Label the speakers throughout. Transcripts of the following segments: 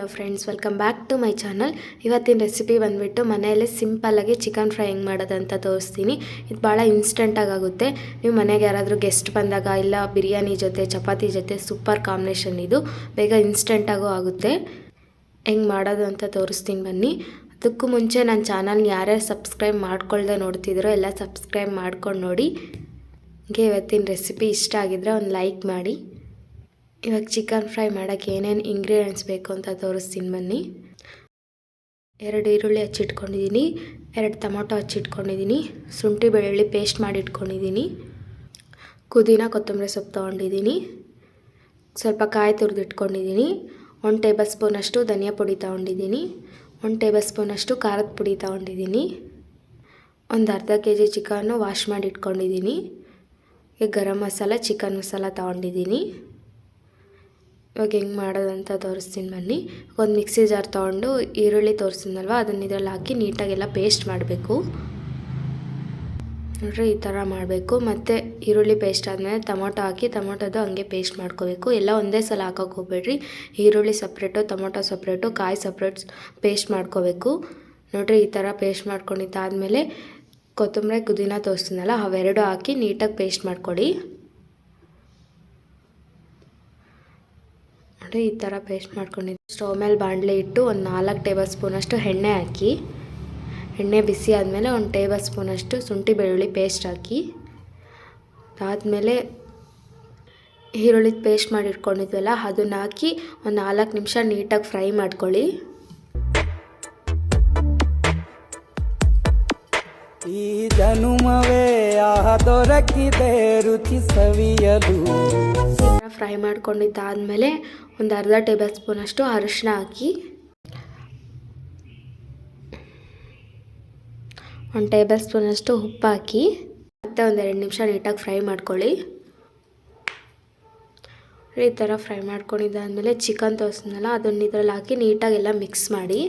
Speaker 1: Hello friends welcome back to my channel ಇವತ್ತಿನ recipe ಬಂದುಬಿಟ್ಟು ಮನೆಯಲ್ಲೇ ಸಿಂಪಲ್ಲಾಗಿ ಚಿಕನ್ ಫ್ರೈ ಹೆಂಗೆ ಮಾಡೋದಂತ ತೋರಿಸ್ತೀನಿ. ಇದು ಭಾಳ ಇನ್ಸ್ಟೆಂಟಾಗಿ ಆಗುತ್ತೆ. ನೀವು ಮನೆಗೆ ಯಾರಾದರೂ ಗೆಸ್ಟ್ ಬಂದಾಗ ಇಲ್ಲ ಬಿರಿಯಾನಿ ಜೊತೆ, ಚಪಾತಿ ಜೊತೆ ಸೂಪರ್ ಕಾಂಬಿನೇಷನ್ ಇದು ಬೇಗ ಇನ್ಸ್ಟೆಂಟಾಗೂ ಆಗುತ್ತೆ. ಹೆಂಗೆ ಮಾಡೋದು ಅಂತ ತೋರಿಸ್ತೀನಿ ಬನ್ನಿ. ಅದಕ್ಕೂ ಮುಂಚೆ ನನ್ನ ಚಾನಲ್ನ ಯಾರ್ಯಾರು ಸಬ್ಸ್ಕ್ರೈಬ್ ಮಾಡ್ಕೊಳ್ದೆ ನೋಡ್ತಿದ್ರೋ ಎಲ್ಲ ಸಬ್ಸ್ಕ್ರೈಬ್ ಮಾಡ್ಕೊಂಡು ನೋಡಿ. ಹೀಗೆ ಇವತ್ತಿನ ರೆಸಿಪಿ ಇಷ್ಟ ಆಗಿದ್ರೆ ಒಂದು ಲೈಕ್ ಮಾಡಿ. ಇವಾಗ ಚಿಕನ್ ಫ್ರೈ ಮಾಡೋಕ್ಕೆ ಏನೇನು ಇಂಗ್ರೀಡಿಯೆಂಟ್ಸ್ ಬೇಕು ಅಂತ ತೋರಿಸ್ತೀನಿ ಬನ್ನಿ. ಎರಡು ಈರುಳ್ಳಿ ಹಚ್ಚಿಟ್ಕೊಂಡಿದ್ದೀನಿ ಎರಡು ಟೊಮೊಟೊ ಹಚ್ಚಿಟ್ಕೊಂಡಿದ್ದೀನಿ ಶುಂಠಿ ಬೆಳ್ಳುಳ್ಳಿ ಪೇಸ್ಟ್ ಮಾಡಿ ಇಟ್ಕೊಂಡಿದ್ದೀನಿ, ಪುದೀನ ಕೊತ್ತಂಬರಿ ಸೊಪ್ಪು ತೊಗೊಂಡಿದ್ದೀನಿ, ಸ್ವಲ್ಪ ಕಾಯಿ ತುರಿದಿಟ್ಕೊಂಡಿದ್ದೀನಿ ಒಂದು ಟೇಬಲ್ ಸ್ಪೂನಷ್ಟು ಧನಿಯಾ ಪುಡಿ ತೊಗೊಂಡಿದ್ದೀನಿ, ಒಂದು ಟೇಬಲ್ ಸ್ಪೂನಷ್ಟು ಖಾರದ ಪುಡಿ ತೊಗೊಂಡಿದ್ದೀನಿ, ಒಂದು ಅರ್ಧ ಕೆ ಜಿ ಚಿಕನ್ನು ವಾಶ್ ಮಾಡಿ ಇಟ್ಕೊಂಡಿದ್ದೀನಿ ಗರಂ ಮಸಾಲ ಚಿಕನ್ ಮಸಾಲ ತೊಗೊಂಡಿದ್ದೀನಿ. ಇವಾಗ ಹೆಂಗೆ ಮಾಡೋದಂತ ತೋರಿಸ್ತೀನಿ ಬನ್ನಿ. ಒಂದು ಮಿಕ್ಸಿ ಜಾರ್ ತೊಗೊಂಡು ಈರುಳ್ಳಿ ತೋರಿಸಿದ್ನಲ್ವ, ಅದನ್ನ ಇದರಲ್ಲಿ ಹಾಕಿ ನೀಟಾಗೆಲ್ಲ ಪೇಸ್ಟ್ ಮಾಡಬೇಕು. ನೋಡ್ರಿ, ಈ ಥರ ಮಾಡಬೇಕು. ಮತ್ತು ಈರುಳ್ಳಿ ಪೇಸ್ಟ್ ಆದಮೇಲೆ ಟೊಮೊಟೊ ಹಾಕಿ ಟೊಮೊಟೊದು ಹಂಗೆ ಪೇಸ್ಟ್ ಮಾಡ್ಕೋಬೇಕು. ಎಲ್ಲ ಒಂದೇ ಸಲ ಹಾಕೋಕೆ ಹೋಗ್ಬೇಡ್ರಿ. ಈರುಳ್ಳಿ ಸಪ್ರೇಟು ಟೊಮೊಟೊ ಸಪ್ರೇಟು ಕಾಯಿ ಸಪ್ರೇಟ್ ಪೇಸ್ಟ್ ಮಾಡ್ಕೋಬೇಕು. ನೋಡ್ರಿ, ಈ ಥರ ಪೇಸ್ಟ್ ಮಾಡ್ಕೊಂಡಿದ್ದಾದಮೇಲೆ ಕೊತ್ತಂಬರಿ ಪುದೀನ ತೋರಿಸ್ತೀನಲ್ಲ ಅವೆರಡು ಹಾಕಿ ನೀಟಾಗಿ ಪೇಸ್ಟ್ ಮಾಡ್ಕೊಳ್ಳಿ ನೋಡಿ ಈ ಥರ ಪೇಸ್ಟ್ ಮಾಡ್ಕೊಂಡಿದ್ದೆ. ಸ್ಟವ್ ಮೇಲೆ ಬಾಣಲೆ ಇಟ್ಟು ಒಂದು ನಾಲ್ಕು ಟೇಬಲ್ ಸ್ಪೂನಷ್ಟು ಎಣ್ಣೆ ಹಾಕಿ, ಎಣ್ಣೆ ಬಿಸಿ ಆದಮೇಲೆ ಒಂದು ಟೇಬಲ್ ಸ್ಪೂನಷ್ಟು ಶುಂಠಿ ಬೆಳ್ಳುಳ್ಳಿ ಪೇಸ್ಟ್ ಹಾಕಿ, ಅದಾದಮೇಲೆ ಈರುಳ್ಳಿ ಪೇಸ್ಟ್ ಮಾಡಿ ಇಟ್ಕೊಂಡಿದ್ವಲ್ಲ ಅದನ್ನ ಹಾಕಿ ಒಂದು ನಾಲ್ಕು ನಿಮಿಷ ನೀಟಾಗಿ ಫ್ರೈ ಮಾಡ್ಕೊಳ್ಳಿ.
Speaker 2: ಈ ಜನುಮವೇ ದೊರಕಿದೆ ರುಚಿ ಸವಿಯಲು
Speaker 1: ಫ್ರೈ ಮಾಡ್ಕೊಂಡಿದ್ದಾದಮೇಲೆ ಒಂದು ಅರ್ಧ ಟೇಬಲ್ ಸ್ಪೂನಷ್ಟು ಅರಿಶಿನ ಹಾಕಿ. ಒಂದು ಟೇಬಲ್ ಸ್ಪೂನಷ್ಟು ಉಪ್ಪು ಹಾಕಿ. ಮತ್ತೆ ಒಂದು ಎರಡು ನಿಮಿಷ ನೀಟಾಗಿ ಫ್ರೈ ಮಾಡ್ಕೊಳ್ಳಿ. ಈ ಥರ ಫ್ರೈ ಮಾಡ್ಕೊಂಡಿದ್ದಾದಮೇಲೆ ಚಿಕನ್ ತೋರಿಸಿದ್ನಲ್ಲ, ಅದನ್ನ ಇದರಲ್ಲಿ ಹಾಕಿ ನೀಟಾಗೆಲ್ಲ ಮಿಕ್ಸ್ ಮಾಡಿ.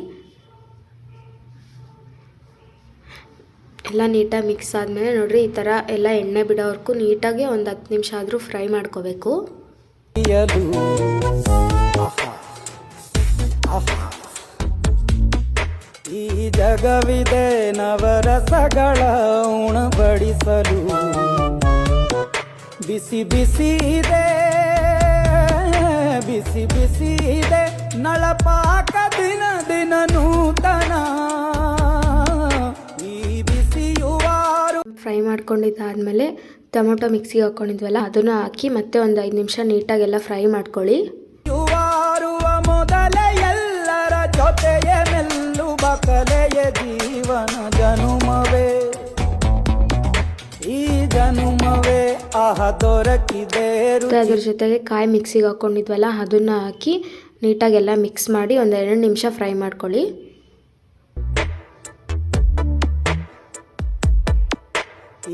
Speaker 1: ಎಲ್ಲ ನೀಟಾಗಿ ಮಿಕ್ಸ್ ಆದಮೇಲೆ ನೋಡಿರಿ ಈ ಥರ ಎಲ್ಲ ಎಣ್ಣೆ ಬಿಡೋವರೆಗೂ ನೀಟಾಗಿ ಒಂದು ಹತ್ತು ನಿಮಿಷ ಆದರೂ ಫ್ರೈ ಮಾಡ್ಕೋಬೇಕು.
Speaker 2: ಈ ಜಗವಿದೆ ನವರಸಗಳ ಉಣಬಡಿಸಲು. ಬಿಸಿ ಬಿಸಿ ಇದೆ, ಬಿಸಿ ಬಿಸಿ ಇದೆ. ನಳಪಾಕ ದಿನ ದಿನ ನೂತನ
Speaker 1: ಫ್ರೈ ಮಾಡ್ಕೊಂಡಿದ್ದಾದಮೇಲೆ ಟೊಮೊಟೊ ಮಿಕ್ಸಿಗೆ ಹಾಕ್ಕೊಂಡಿದ್ವಲ್ಲ ಅದನ್ನು ಹಾಕಿ ಮತ್ತೆ ಒಂದು ಐದು ನಿಮಿಷ ನೀಟಾಗೆಲ್ಲ ಫ್ರೈ ಮಾಡ್ಕೊಳ್ಳಿ. ಅದ್ರ ಜೊತೆಗೆ ಕಾಯಿ ಮಿಕ್ಸಿಗೆ ಹಾಕ್ಕೊಂಡಿದ್ವಲ್ಲ ಅದನ್ನು ಹಾಕಿ ನೀಟಾಗೆಲ್ಲ ಮಿಕ್ಸ್ ಮಾಡಿ ಒಂದು ಎರಡು ನಿಮಿಷ ಫ್ರೈ ಮಾಡ್ಕೊಳ್ಳಿ.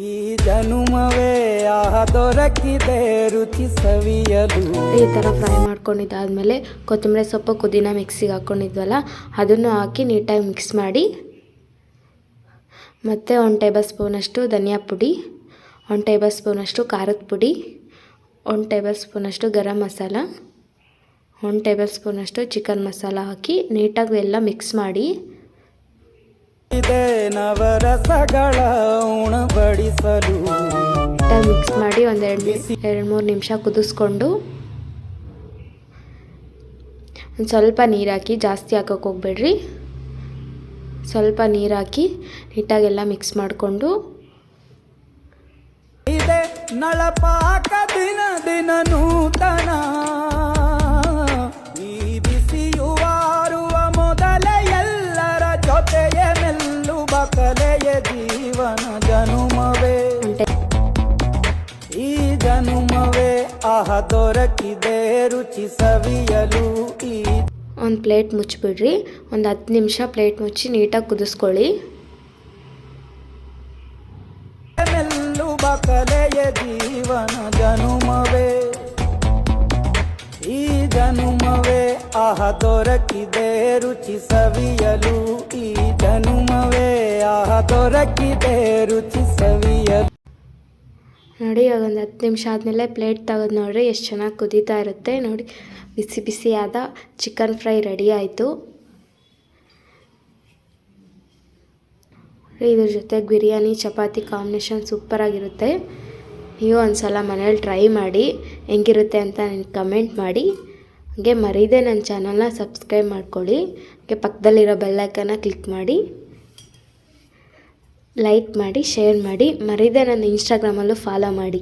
Speaker 2: ಈ ಜನುಮವೇ ಆಹ ದೊರಕಿದೆ ಸವಿಯಲು.
Speaker 1: ಈ ಥರ ಫ್ರೈ ಮಾಡ್ಕೊಂಡಿದ್ದಾದ್ಮೇಲೆ ಕೊತ್ತಂಬರಿ ಸೊಪ್ಪು ಪುದೀನ ಮಿಕ್ಸಿಗೆ ಹಾಕ್ಕೊಂಡಿದ್ವಲ್ಲ ಅದನ್ನು ಹಾಕಿ ನೀಟಾಗಿ ಮಿಕ್ಸ್ ಮಾಡಿ, ಮತ್ತು ಒಂದು ಟೇಬಲ್ ಸ್ಪೂನಷ್ಟು ಧನಿಯಾ ಪುಡಿ, ಒನ್ ಟೇಬಲ್ ಸ್ಪೂನಷ್ಟು ಖಾರದ ಪುಡಿ, ಒನ್ ಟೇಬಲ್ ಸ್ಪೂನಷ್ಟು ಗರಂ ಮಸಾಲ ಒಂದು ಟೇಬಲ್ ಸ್ಪೂನಷ್ಟು ಚಿಕನ್ ಮಸಾಲ ಹಾಕಿ ನೀಟಾಗಿ ಎಲ್ಲ ಮಿಕ್ಸ್ ಮಾಡಿ
Speaker 2: ಇದೆ ನವರಸಗಳ ಉಣಬಡಿಸಲು.
Speaker 1: ಮಿಕ್ಸ್ ಮಾಡಿ ಒಂದೆರಡು ಎರಡು ಮೂರು ನಿಮಿಷ ಕುದಿಸ್ಕೊಂಡು ಒಂದು ಸ್ವಲ್ಪ ನೀರು ಹಾಕಿ ಜಾಸ್ತಿ ಹಾಕೋಕೆ ಹೋಗ್ಬೇಡ್ರಿ. ಸ್ವಲ್ಪ ನೀರು ಹಾಕಿ ನೀಟಾಗೆಲ್ಲ ಮಿಕ್ಸ್ ಮಾಡಿಕೊಂಡು
Speaker 2: ಇದೆ ನಳಪಾಕ ದಿನ ದಿನ ನೂತನ ಆಹ ದೊರಕಿದೆ ರುಚಿ ಸವಿಯಲು ಈ
Speaker 1: ಒಂದು ಪ್ಲೇಟ್ ಮುಚ್ಚಿಬಿಡ್ರಿ ಒಂದು ಹತ್ತು ನಿಮಿಷ ಪ್ಲೇಟ್ ಮುಚ್ಚಿ ನೀಟಾಗಿ ಕುದಿಸ್ಕೊಳ್ಳಿ.
Speaker 2: ಮೆಲ್ಲುವ ಕಲೆಯ ಜೀವನ ಜನುಮವೇ. ಈ ಜನುಮವೇ ಆಹ ದೊರಕಿದೆ ರುಚಿ ಸವಿಯಲು ಈ ಜನುಮವೇ. ಆಹ ದೊರಕಿದೆ ರುಚಿ ಸವಿಯಲು
Speaker 1: ನೋಡಿ ಇವಾಗ ಒಂದು ಹತ್ತು ನಿಮಿಷ ಆದಮೇಲೆ ಪ್ಲೇಟ್ ತೆಗೆದು ನೋಡಿರಿ, ಎಷ್ಟು ಚೆನ್ನಾಗಿ ಕುದೀತಾ ಇರುತ್ತೆ. ನೋಡಿ, ಬಿಸಿ ಬಿಸಿಯಾದ ಚಿಕನ್ ಫ್ರೈ ರೆಡಿ ಆಯಿತು. ಇದ್ರ ಜೊತೆ ಬಿರಿಯಾನಿ, ಚಪಾತಿ ಕಾಂಬಿನೇಷನ್ ಸೂಪರಾಗಿರುತ್ತೆ ನೀವು ಒಂದ್ಸಲ ಮನೇಲಿ ಟ್ರೈ ಮಾಡಿ, ಹೆಂಗಿರುತ್ತೆ ಅಂತ ನನಗೆ ಕಮೆಂಟ್ ಮಾಡಿ. ಹಾಗೆ ಮರೀದೆ ನನ್ನ ಚಾನಲ್ನ ಸಬ್ಸ್ಕ್ರೈಬ್ ಮಾಡ್ಕೊಳ್ಳಿ. ಹಾಗೆ ಪಕ್ಕದಲ್ಲಿರೋ ಬೆಲ್ಲೈಕನ್ನ ಕ್ಲಿಕ್ ಮಾಡಿ. ಲೈಕ್ ಮಾಡಿ ಶೇರ್ ಮಾಡಿ ಮರೀದೆ ನನ್ನ ಇನ್ಸ್ಟಾಗ್ರಾಮಲ್ಲೂ ಫಾಲೋ ಮಾಡಿ